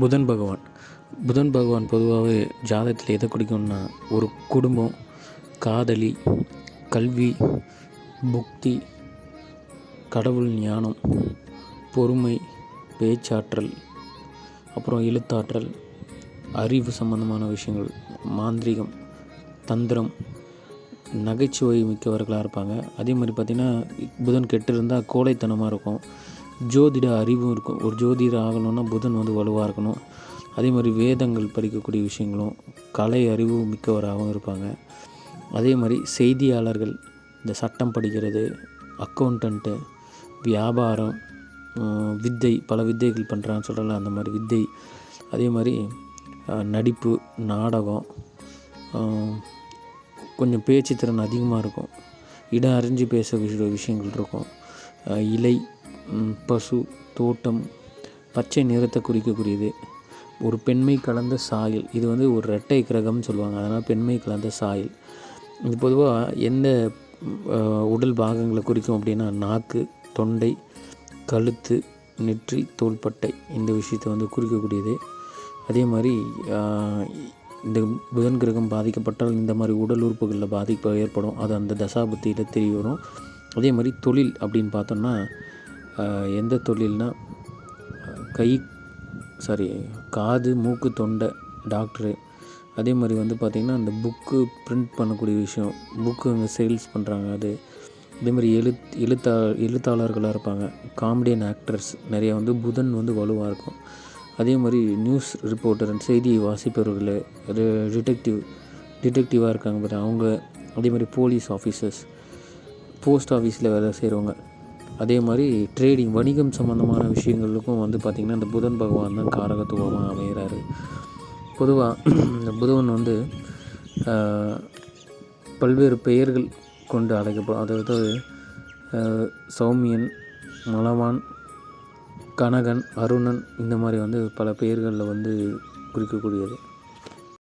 புதன் பகவான். புதன் பகவான் பொதுவாகவே ஜாதகத்தில் எதை குடிக்கும்னா ஒரு குடும்பம் காதலி கல்வி புக்தி கடவுள் ஞானம் பொறுமை பேச்சாற்றல் அப்புறம் எழுத்தாற்றல் அறிவு சம்பந்தமான விஷயங்கள் மாந்திரீகம் தந்திரம் நகைச்சுவை மிக்கவர்களாக இருப்பாங்க. அதே மாதிரி பார்த்திங்கன்னா புதன் கெட்டு இருந்தால் கோழைத்தனமாக இருக்கும். ஜோதிட அறிவும் இருக்கும். ஒரு ஜோதிடர் ஆகணும்னா புதன் வந்து வலுவாக இருக்கணும். அதே மாதிரி வேதங்கள் படிக்கக்கூடிய விஷயங்களும் கலை அறிவு மிக்கவராகவும் இருப்பாங்க. அதே மாதிரி செய்தியாளர்கள் இந்த சட்டம் படிக்கிறது அக்கௌண்டண்ட்டு வியாபாரம் வித்தை பல வித்தைகள் பண்ணுறான்னு சொல்லலாம் அந்த மாதிரி வித்தை. அதே மாதிரி நடிப்பு நாடகம் கொஞ்சம் பேச்சு திறன் அதிகமாக இருக்கும். இடம் அறிஞ்சு பேச விஷயங்கள் இருக்கும். இலை பசு தோட்டம் பச்சை நிறத்தை குறிக்கக்கூடியது. ஒரு பெண்மை கலந்த சாயல். இது வந்து ஒரு ரெட்டை கிரகம்னு சொல்லுவாங்க. அதனால் பெண்மை கலந்த சாயல். இது பொதுவாக எந்த உடல் பாகங்களை குறிக்கும் அப்படின்னா நாக்கு தொண்டை கழுத்து நெற்றி தோள்பட்டை இந்த விஷயத்தை வந்து குறிக்கக்கூடியது. அதே மாதிரி இந்த புதன் கிரகம் பாதிக்கப்பட்டால் இந்த மாதிரி உடல் உறுப்புகளில் பாதிப்பு ஏற்படும். அது அந்த தசாபுத்தியில் தெரிய வரும். அதே மாதிரி தொழில் அப்படின்னு பார்த்தோம்னா எந்த தொழில்னா கை சாரி காது மூக்கு தொண்டை டாக்டரு அதே மாதிரி வந்து பார்த்திங்கன்னா அந்த புக்கு பிரிண்ட் பண்ணக்கூடிய விஷயம் புக்கு அங்கே சேல்ஸ் பண்ணுறாங்க அது. அதே மாதிரி எழுத் எழுத்தா எழுத்தாளர்களாக இருப்பாங்க காமெடியன் ஆக்டர்ஸ் நிறையா வந்து புதன் வந்து வலுவாக இருக்கும். அதே மாதிரி நியூஸ் ரிப்போர்ட்டர் செய்தி வாசிப்பவர்கள் அது டிடெக்டிவ் டிடெக்டிவாக இருக்காங்க பாரு அவங்க. அதே மாதிரி போலீஸ் ஆஃபீஸர்ஸ் போஸ்ட் ஆஃபீஸில் வேலை செய்கிறவங்க அதே மாதிரி ட்ரேடிங் வணிகம் சம்மந்தமான விஷயங்களுக்கும் வந்து பார்த்திங்கன்னா இந்த புதன் பகவான் தான் காரகத்துவமாக அமைகிறாரு பொதுவாக இந்த புதன் வந்து பல்வேறு பெயர்கள் கொண்டு அழைக்கப்படும் அதாவது சௌமியன் மலவான் கனகன் அருணன் இந்த மாதிரி வந்து பல பெயர்களில் வந்து குறிக்கக்கூடியது.